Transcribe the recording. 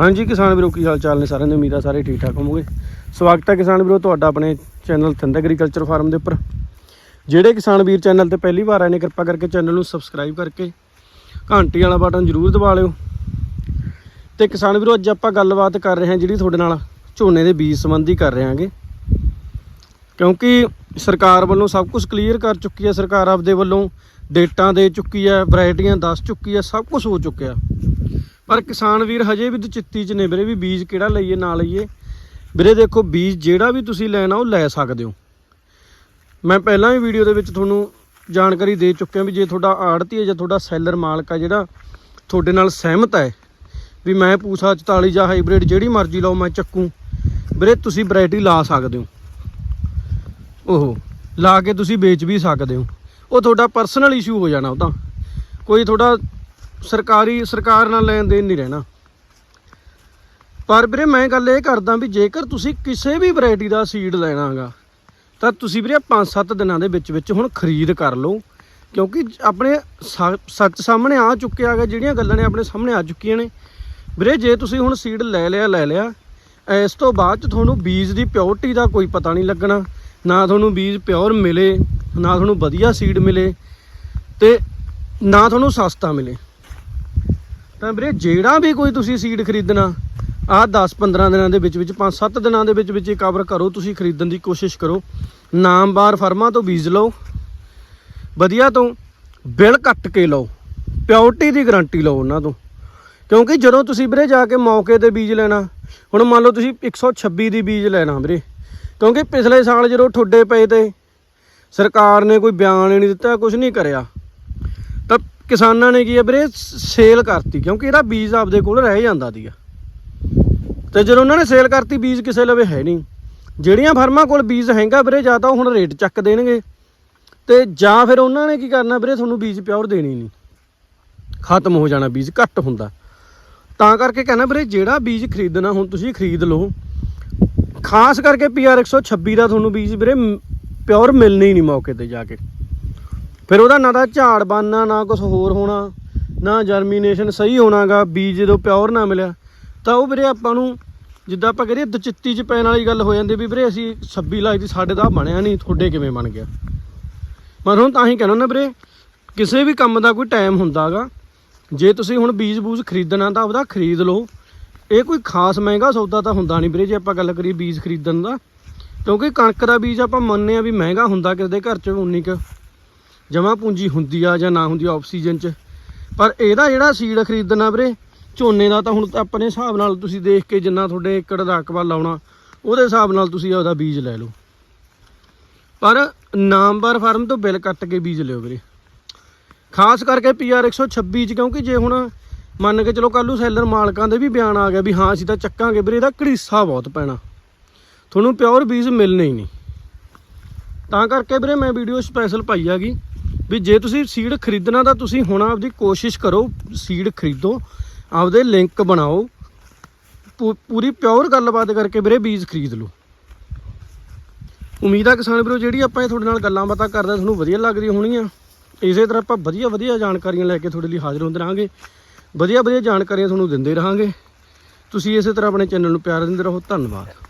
ਹਾਂਜੀ, ਕਿਸਾਨ ਵੀਰੋ, ਕੀ ਹਾਲ ਚਾਲ ਨੇ ਸਾਰਿਆਂ ਦੇ? ਉਮੀਦ ਆ ਸਾਰੇ ਠੀਕ ਠਾਕ ਹੋਵੋਗੇ। ਸਵਾਗਤ ਹੈ ਕਿਸਾਨ ਵੀਰੋ, ਤੁਹਾਡਾ ਆਪਣੇ ਚੈਨਲ ਥਿੰਦ ਐਗਰੀਕਲਚਰ ਫਾਰਮ ਦੇ ਉੱਪਰ। ਜਿਹੜੇ ਕਿਸਾਨ ਵੀਰ ਚੈਨਲ ਤੇ ਪਹਿਲੀ ਵਾਰ ਆਏ ਨੇ, ਕਿਰਪਾ ਕਰਕੇ ਚੈਨਲ ਨੂੰ ਸਬਸਕ੍ਰਾਈਬ ਕਰਕੇ ਘੰਟੀ ਵਾਲਾ ਬਟਨ ਜ਼ਰੂਰ ਦਬਾ ਲਿਓ। ਤੇ ਕਿਸਾਨ ਵੀਰੋ, ਅੱਜ ਆਪਾਂ ਗੱਲਬਾਤ ਕਰ ਰਹੇ ਹਾਂ ਜਿਹੜੀ ਤੁਹਾਡੇ ਨਾਲ ਝੋਨੇ ਦੇ ਬੀਜ ਸੰਬੰਧੀ ਕਰ ਰਹੇ ਹਾਂਗੇ। ਕਿਉਂਕਿ ਸਰਕਾਰ ਵੱਲੋਂ ਸਭ ਕੁਝ ਕਲੀਅਰ ਕਰ ਚੁੱਕੀ ਹੈ, ਸਰਕਾਰ ਆਪਦੇ ਵੱਲੋਂ ਡੇਟਾਂ ਦੇ ਚੁੱਕੀ ਹੈ ਵੈਰਾਈਟੀਆਂ ਦੱਸ ਚੁੱਕੀ ਹੈ, ਸਭ ਕੁਝ ਹੋ ਚੁੱਕਿਆ। ਪਰ ਕਿਸਾਨ ਵੀਰ ਹਜੇ ਵੀ ਦੁਚਿੱਤੀ ਚ ਨੇ ਵੀਰੇ ਵੀ ਬੀਜ ਕਿਹੜਾ ਲਈਏ, ਨਾ ਲਈਏ। ਵੀਰੇ ਦੇਖੋ, ਬੀਜ ਜਿਹੜਾ ਵੀ ਤੁਸੀਂ ਲੈਣਾ, ਉਹ ਲੈ ਸਕਦੇ ਹੋ। ਮੈਂ ਪਹਿਲਾਂ ਵੀ ਵੀਡੀਓ ਦੇ ਵਿੱਚ ਤੁਹਾਨੂੰ ਜਾਣਕਾਰੀ ਦੇ ਚੁੱਕਿਆ ਵੀ ਜੇ ਤੁਹਾਡਾ ਆੜਤੀ ਹੈ ਜਾਂ ਤੁਹਾਡਾ ਸੈਲਰ ਮਾਲਕ ਆ ਜਿਹੜਾ ਤੁਹਾਡੇ ਨਾਲ ਸਹਿਮਤ ਹੈ ਵੀ ਮੈਂ ਪੂਸਾ 44 ਜਾਂ ਹਾਈਬ੍ਰਿਡ ਜਿਹੜੀ ਮਰਜ਼ੀ ਲਾਓ, ਮੈਂ ਚੱਕੂ। ਵੀਰੇ, ਤੁਸੀਂ ਵੈਰਾਈਟੀ ਲਾ ਸਕਦੇ ਹੋ। ਉਹ ਲਾ ਕੇ ਤੁਸੀਂ ਵੇਚ ਵੀ ਸਕਦੇ ਹੋ। ਉਹ ਤੁਹਾਡਾ ਪਰਸਨਲ ਇਸ਼ੂ ਹੋ ਜਾਣਾ ਉਹ ਤਾਂ। ਕੋਈ ਤੁਹਾਡਾ ਸਰਕਾਰੀ ਸਰਕਾਰ ਨਾਲ ਲੈਣ ਦੇਣ ਨਹੀਂ ਰਹਿਣਾ। ਪਰ ਵੀਰੇ ਮੈਂ ਗੱਲ ਇਹ ਕਰਦਾ ਵੀ ਜੇਕਰ ਤੁਸੀਂ ਕਿਸੇ ਵੀ ਵੈਰਾਈਟੀ ਦਾ ਸੀਡ ਲੈਣਾਗਾ, ਤਾਂ ਤੁਸੀਂ ਵੀਰੇ 5-7 ਦਿਨਾਂ ਦੇ ਵਿੱਚ ਵਿੱਚ ਹੁਣ ਖਰੀਦ ਕਰ ਲਓ। ਕਿਉਂਕਿ ਆਪਣੇ ਸਾ- ਸੱਚ ਸਾਹਮਣੇ ਆ ਚੁੱਕਿਆ ਹੈਗਾ, ਜਿਹੜੀਆਂ ਗੱਲਾਂ ਨੇ ਆਪਣੇ ਸਾਹਮਣੇ ਆ ਚੁੱਕੀਆਂ ਨੇ। ਵੀਰੇ ਜੇ ਤੁਸੀਂ ਹੁਣ ਸੀਡ ਲੈ ਲਿਆ ਲੈ ਲਿਆ, ਇਸ ਤੋਂ ਬਾਅਦ ਚ ਤੁਹਾਨੂੰ ਬੀਜ ਦੀ ਪਿਓਰਟੀ ਦਾ ਕੋਈ ਪਤਾ ਨਹੀਂ ਲੱਗਣਾ। ਨਾ ਤੁਹਾਨੂੰ ਬੀਜ ਪਿਓਰ ਮਿਲੇ, ਨਾ ਤੁਹਾਨੂੰ ਵਧੀਆ ਸੀਡ ਮਿਲੇ ਤੇ ਨਾ ਤੁਹਾਨੂੰ ਸਸਤਾ ਮਿਲੇ। ਤਾਂ ਵੀਰੇ, ਜਿਹੜਾ ਵੀ ਕੋਈ ਤੁਸੀਂ ਸੀਡ ਖਰੀਦਣਾ, ਆਹ 10-15 ਦਿਨਾਂ ਦੇ ਵਿੱਚ ਵਿੱਚ 5-7 ਦਿਨਾਂ ਦੇ ਵਿੱਚ ਵਿੱਚ ਇਹ ਕਵਰ ਕਰੋ, ਤੁਸੀਂ ਖਰੀਦਣ ਦੀ ਕੋਸ਼ਿਸ਼ ਕਰੋ। ਨਾਮਵਾਰ ਫਰਮਾਂ ਤੋਂ ਬੀਜ ਲਓ, ਵਧੀਆ ਤੋਂ ਬਿੱਲ ਕੱਟ ਕੇ ਲਓ ਪਿਓਰਟੀ ਦੀ ਗਾਰੰਟੀ ਲਓ ਉਹਨਾਂ ਤੋਂ। ਕਿਉਂਕਿ ਜਦੋਂ ਤੁਸੀਂ ਵੀਰੇ ਜਾ ਕੇ ਮੌਕੇ ਤੇ ਬੀਜ ਲੈਣਾ, ਹੁਣ ਮੰਨ ਲਓ ਤੁਸੀਂ 126 ਦੀ ਬੀਜ ਲੈਣਾ ਵੀਰੇ, ਕਿਉਂਕਿ ਪਿਛਲੇ ਸਾਲ ਜਦੋਂ ਠੁੱਡੇ ਪਏ ਤੇ ਸਰਕਾਰ ਨੇ ਕੋਈ ਬਿਆਨ ਨਹੀਂ ਦਿੱਤਾ ਕੁਝ ਨਹੀਂ ਕਰਿਆ। ਕਿਸਾਨਾਂ ਨੇ ਕੀ ਹੈ ਵੀਰੇ, ਸੇਲ ਕਰਤੀ, ਕਿਉਂਕਿ ਇਹਦਾ ਬੀਜ ਆਪਦੇ ਕੋਲ ਰਹਿ ਜਾਂਦਾ ਸੀਗਾ। ਤੇ ਜਦੋਂ ਉਹਨਾਂ ਨੇ ਸੇਲ ਕਰਤੀ, ਬੀਜ ਕਿਸੇ ਲਵੇ ਹੈ ਨਹੀਂ। ਜਿਹੜੀਆਂ ਫਰਮਾਂ ਕੋਲ ਬੀਜ ਹੈਗਾ ਵੀਰੇ, ਜਾਂ ਤਾਂ ਉਹ ਹੁਣ ਰੇਟ ਚੱਕ ਦੇਣਗੇ। ਤੇ ਜਾਂ ਫਿਰ ਉਹਨਾਂ ਨੇ ਕੀ ਕਰਨਾ ਵੀਰੇ, ਤੁਹਾਨੂੰ ਬੀਜ ਪਿਓਰ ਦੇਣੀ ਨਹੀਂ। ਖਤਮ ਹੋ ਜਾਣਾ ਬੀਜ, ਘੱਟ ਹੁੰਦਾ। ਤਾਂ ਕਰਕੇ ਕਹਿੰਦਾ ਵੀਰੇ, ਜਿਹੜਾ ਬੀਜ ਖਰੀਦਣਾ, ਹੁਣ ਤੁਸੀਂ ਖਰੀਦ ਲਓ। ਖਾਸ ਕਰਕੇ ਪੀਆਰ 126 ਦਾ ਤੁਹਾਨੂੰ ਬੀਜ ਵੀਰੇ ਪਿਓਰ ਮਿਲਣੇ ਹੀ ਨਹੀਂ ਮੌਕੇ ਤੇ ਜਾ ਕੇ। ਫਿਰ ਉਹਦਾ ਨਾ ਤਾਂ ਝਾੜ ਬਣਨਾ, ਨਾ ਕੁਝ ਹੋਰ ਹੋਣਾ, ਨਾ ਜਰਮੀਨੇਸ਼ਨ ਸਹੀ ਹੋਣਾਗਾ, ਬੀਜ ਜਦੋਂ ਪਿਓਰ ਨਾ ਮਿਲਿਆ, ਤਾਂ ਉਹ ਵੀਰੇ ਆਪਾਂ ਨੂੰ ਜਿੱਦਾਂ ਆਪਾਂ ਕਰੀਏ ਦਚਿੱਤੀ ਚ ਪੈਣ ਵਾਲੀ ਗੱਲ ਹੋ ਜਾਂਦੀ ਵੀ ਵੀਰੇ ਅਸੀਂ 26 ਲਾਈ ਦੀ ਸਾਡੇ ਦਾ ਬਣਿਆ ਨਹੀਂ, ਤੁਹਾਡੇ ਕਿਵੇਂ ਬਣ ਗਿਆ? ਮੈਂ ਤੁਹਾਨੂੰ ਤਾਂ ਹੀ ਕਹਿਣਾ ਨਾ ਵੀਰੇ, ਕਿਸੇ ਵੀ ਕੰਮ ਦਾ ਕੋਈ ਟਾਈਮ ਹੁੰਦਾਗਾ, ਜੇ ਤੁਸੀਂ ਹੁਣ ਬੀਜ ਬੂਜ ਖਰੀਦਣਾ ਤਾਂ ਉਹਦਾ ਖਰੀਦ ਲਓ, ਇਹ ਕੋਈ ਖਾਸ ਮਹਿੰਗਾ ਸੌਦਾ ਤਾਂ ਹੁੰਦਾ ਨਹੀਂ ਵੀਰੇ ਜੇ ਆਪਾਂ ਗੱਲ ਕਰੀਏ ਬੀਜ ਖਰੀਦਣ ਦਾ, ਕਿਉਂਕਿ ਕਣਕ ਦਾ ਬੀਜ ਆਪਾਂ ਮੰਨਦੇ ਆ ਵੀ ਮਹਿੰਗਾ ਹੁੰਦਾ ਕਿਸੇ ਦੇ ਘਰ 'ਚ ਉਨੀ ਕੁ ਜਮਾ ਪੂੰਜੀ ਹੁੰਦੀ ਆ ਜਾਂ ਨਾ ਹੁੰਦੀ ਆ ਆਕਸੀਜਨ 'ਚ। ਪਰ ਇਹਦਾ ਜਿਹੜਾ ਸੀਡ ਖਰੀਦਣਾ ਵੀਰੇ, ਝੋਨੇ ਦਾ ਤਾਂ ਹੁਣ ਆਪਣੇ ਹਿਸਾਬ ਨਾਲ ਤੁਸੀਂ ਦੇਖ ਕੇ ਜਿੰਨਾ ਤੁਹਾਡੇ ਏਕੜ ਦਾ ਰਕਬਾ ਲਾਉਣਾ, ਉਹਦੇ ਹਿਸਾਬ ਨਾਲ ਤੁਸੀਂ ਉਹਦਾ ਬੀਜ ਲੈ ਲਓ। ਪਰ ਨਾਮਵਰ ਫਾਰਮ ਤੋਂ ਬਿੱਲ ਕੱਟ ਕੇ ਬੀਜ ਲਿਓ ਵੀਰੇ। ਖਾਸ ਕਰਕੇ ਪੀਆਰ 126 ਚ, ਕਿਉਂਕਿ ਜੇ ਹੁਣ ਮੰਨ ਕੇ ਚਲੋ ਕੱਲੂ ਸੈਲਰ ਮਾਲਕਾਂ ਦੇ ਵੀ ਬਿਆਨ ਆ ਗਿਆ ਵੀ ਹਾਂ ਅਸੀਂ ਤਾਂ ਚੱਕਾਂਗੇ ਵੀਰੇ, ਇਹਦਾ ਘੜੀਸਾ ਬਹੁਤ ਪੈਣਾ। ਤੁਹਾਨੂੰ ਪਿਓਰ ਬੀਜ ਮਿਲਣੇ ਹੀ ਨਹੀਂ। ਤਾਂ ਕਰਕੇ ਵੀਰੇ ਮੈਂ ਵੀਡੀਓ ਸਪੈਸ਼ਲ ਪਾਈ ਹੈਗੀ। ਵੀ ਜੇ ਤੁਸੀਂ ਸੀਡ ਖਰੀਦਣਾ ਤਾਂ ਤੁਸੀਂ ਹੁਣ ਆਪਦੀ ਕੋਸ਼ਿਸ਼ ਕਰੋ ਸੀਡ ਖਰੀਦੋ, ਆਪਦੇ ਲਿੰਕ ਬਣਾਓ, ਪੂ- ਪੂਰੀ ਪਿਓਰ ਗੱਲਬਾਤ ਕਰਕੇ ਵੀਰੇ ਬੀਜ ਖਰੀਦ ਲਓ। ਉਮੀਦ ਆ ਕਿਸਾਨ ਵੀਰੋ, ਜਿਹੜੀ ਆਪਾਂ ਇਹ ਤੁਹਾਡੇ ਨਾਲ ਗੱਲਾਂ ਬਾਤਾਂ ਕਰਦੇ ਤੁਹਾਨੂੰ ਵਧੀਆ ਲੱਗਦੀਆਂ ਹੋਣਗੀਆਂ। ਇਸੇ ਤਰ੍ਹਾਂ ਆਪਾਂ ਵਧੀਆ ਵਧੀਆ ਜਾਣਕਾਰੀਆਂ ਲੈ ਕੇ ਤੁਹਾਡੇ ਲਈ ਹਾਜ਼ਰ ਹੁੰਦੇ ਰਹਾਂਗੇ। ਵਧੀਆ ਵਧੀਆ ਜਾਣਕਾਰੀਆਂ ਤੁਹਾਨੂੰ ਦਿੰਦੇ ਰਹਾਂਗੇ। ਤੁਸੀਂ ਇਸੇ ਤਰ੍ਹਾਂ ਆਪਣੇ ਚੈਨਲ ਨੂੰ ਪਿਆਰ ਦਿੰਦੇ ਰਹੋ। ਧੰਨਵਾਦ।